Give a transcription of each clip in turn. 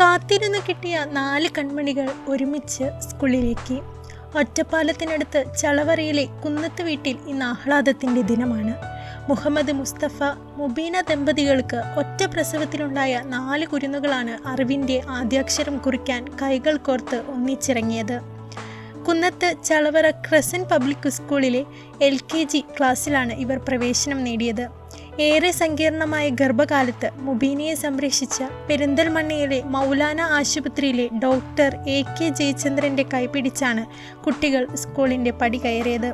കാത്തിരുന്ന് കിട്ടിയ നാല് കൺമണികൾ ഒരുമിച്ച് സ്കൂളിലേക്ക്. ഒറ്റപ്പാലത്തിനടുത്ത് ചളവറയിലെ കുന്നത്ത് വീട്ടിൽ ഇന്ന് ആഹ്ലാദത്തിന്റെ ദിനമാണ്. മുഹമ്മദ് മുസ്തഫ മുബീന ദമ്പതികൾക്ക് ഒറ്റ പ്രസവത്തിലുണ്ടായ നാല് കുരുന്നുകളാണ് അറിവിന്റെ ആദ്യാക്ഷരം കുറിക്കാൻ കൈകൾ കോർത്ത് ഒന്നിച്ചിറങ്ങിയത്. കുന്നത്ത് ചളവറ ക്രസൻ പബ്ലിക് സ്കൂളിലെ എൽ കെ ജി ക്ലാസ്സിലാണ് ഇവർ പ്രവേശനം നേടിയത്. ഏറെ സങ്കീർണമായ ഗർഭകാലത്ത് മുബീനയെ സംരക്ഷിച്ച പെരിന്തൽമണ്ണയിലെ മൗലാന ആശുപത്രിയിലെ ഡോക്ടർ എ കെ ജയചന്ദ്രന്റെ കൈപിടിച്ചാണ് കുട്ടികൾ സ്കൂളിന്റെ പടി കയറിയത്.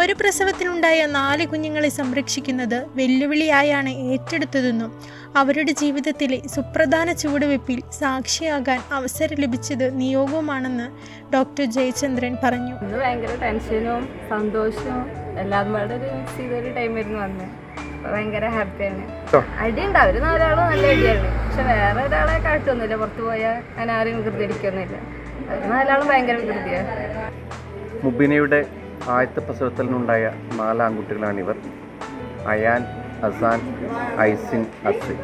ഒരു പ്രസവത്തിലുണ്ടായ നാല് കുഞ്ഞുങ്ങളെ സംരക്ഷിക്കുന്നത് വെല്ലുവിളിയായാണ് ഏറ്റെടുത്തതെന്നും അവരുടെ ജീവിതത്തിലെ സുപ്രധാന ചുവടുവെപ്പിൽ സാക്ഷിയാകാൻ അവസരം ലഭിച്ചത് നിയോഗവുമാണെന്ന് ഡോക്ടർ ജയചന്ദ്രൻ പറഞ്ഞു. ഭയങ്കര ടെൻഷനും സന്തോഷവും എല്ലാം കൂടെ ഒരു ഭയങ്കര ഹാപ്പിയാണ് അടിയുണ്ട്. അവർ നാലാളും നല്ല അടിയാണ്. പക്ഷെ വേറെ ഒരാളെ കാട്ടൊന്നുമില്ല പുറത്തു പോയാൽ ഞാൻ ആരും വികൃതി അടിക്കൊന്നുമില്ല. അവർ നാലാളും ഭയങ്കര വികൃതിയാണ്. മുബിനയുടെ ആദ്യത്തെ പ്രസവത്തിൽ നിന്നുണ്ടായ നാല് ആൺകുട്ടികളാണിവർ അയാൻ അസാൻ ഐസിൻ അസിൻ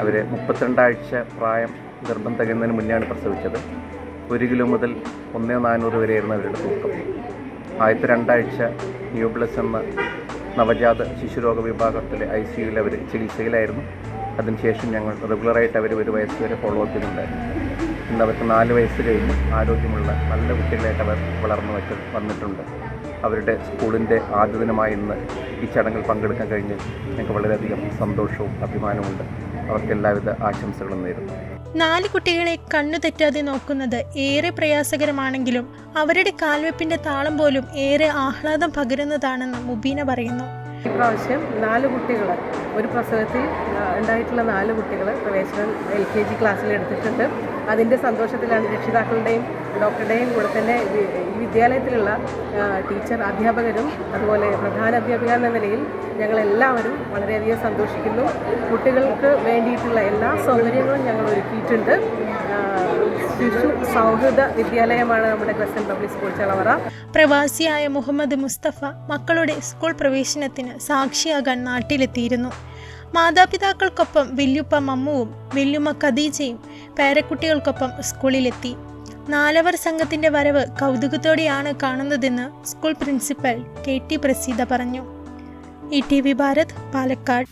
അവർ മുപ്പത്തിരണ്ടാഴ്ച പ്രായം ഗർഭം തികയുന്നതിന് മുന്നെയാണ് പ്രസവിച്ചത്. ഒരു കിലോ മുതൽ ഒന്നേ നാനൂറ് വരെയായിരുന്നു അവരുടെ തൂക്കം. ആദ്യത്തെ രണ്ടാഴ്ച ന്യൂബ്ലസ് എന്ന നവജാത ശിശുരോഗ വിഭാഗത്തിലെ ഐ സി യുവിൽ അവർ ചികിത്സയിലായിരുന്നു. അതിനുശേഷം ഞങ്ങൾ റെഗുലറായിട്ട് അവർ ഒരു വയസ്സ് വരെ ഫോളോ അപ്പ് ചെയ്തിട്ടുണ്ടായിരുന്നു ഇന്ന് അവർക്ക് നാല് വയസ്സ് കഴിഞ്ഞ് ആരോഗ്യമുള്ള നല്ല കുട്ടികളായിട്ട് അവർ വളർന്നു വച്ച് വന്നിട്ടുണ്ട്. അവരുടെ സ്കൂളിന്റെ ആദ്യ ദിനമായി ഇന്ന് ഈ ചടങ്ങിൽ പങ്കെടുക്കാൻ കഴിഞ്ഞ് ഞങ്ങൾക്ക് വളരെയധികം സന്തോഷവും അഭിമാനമുണ്ട് അവർക്ക് എല്ലാവിധ ആശംസകളും നേരുന്നു. നാല് കുട്ടികളെ കണ്ണു തെറ്റാതെ നോക്കുന്നത് ഏറെ പ്രയാസകരമാണെങ്കിലും അവരുടെ കാൽവെപ്പിന്റെ താളം പോലും ഏറെ ആഹ്ലാദം പകരുന്നതാണെന്ന് മുബീന പറയുന്നു. ഇപ്രാവശ്യം നാല് കുട്ടികൾ ഒരു പ്രസവത്തിൽ ഉണ്ടായിട്ടുള്ള നാല് കുട്ടികൾ പ്രവേശനം എൽ കെ ജി ക്ലാസ്സിൽ എടുത്തിട്ടുണ്ട്. അതിന്റെ സന്തോഷത്തിലാണ് രക്ഷിതാക്കളുടെയും ഡോക്ടറുടെയും കൂടെ തന്നെ ഈ വിദ്യാലയത്തിലുള്ള ടീച്ചർ അധ്യാപകരും അതുപോലെ പ്രധാന അധ്യാപിക എന്ന നിലയിൽ ഞങ്ങളെല്ലാവരും വളരെയധികം സന്തോഷിക്കുന്നു. കുട്ടികൾക്ക് വേണ്ടിയിട്ടുള്ള എല്ലാ സൗകര്യങ്ങളും ഞങ്ങൾ ഒരുക്കിയിട്ടുണ്ട്. ശിശു സൗഹൃദ വിദ്യാലയമാണ് നമ്മുടെ ക്രിസ്ത്യൻ പബ്ലിക് സ്കൂൾ ചളവറ. പ്രവാസിയായ മുഹമ്മദ് മുസ്തഫ മക്കളുടെ സ്കൂൾ പ്രവേശനത്തിന് സാക്ഷിയാകാൻ നാട്ടിലെത്തിയിരുന്നു. മാതാപിതാക്കൾക്കൊപ്പം വല്യുപ്പ മമ്മുവും വല്യുമ്മ ഖദീജയും പേരക്കുട്ടികൾക്കൊപ്പം സ്കൂളിലെത്തി. നാലവർ സംഘത്തിന്റെ വരവ് കൗതുകത്തോടെയാണ് കാണുന്നതെന്ന് school principal K T Praseetha പറഞ്ഞു. E T V Bharat Palakkad.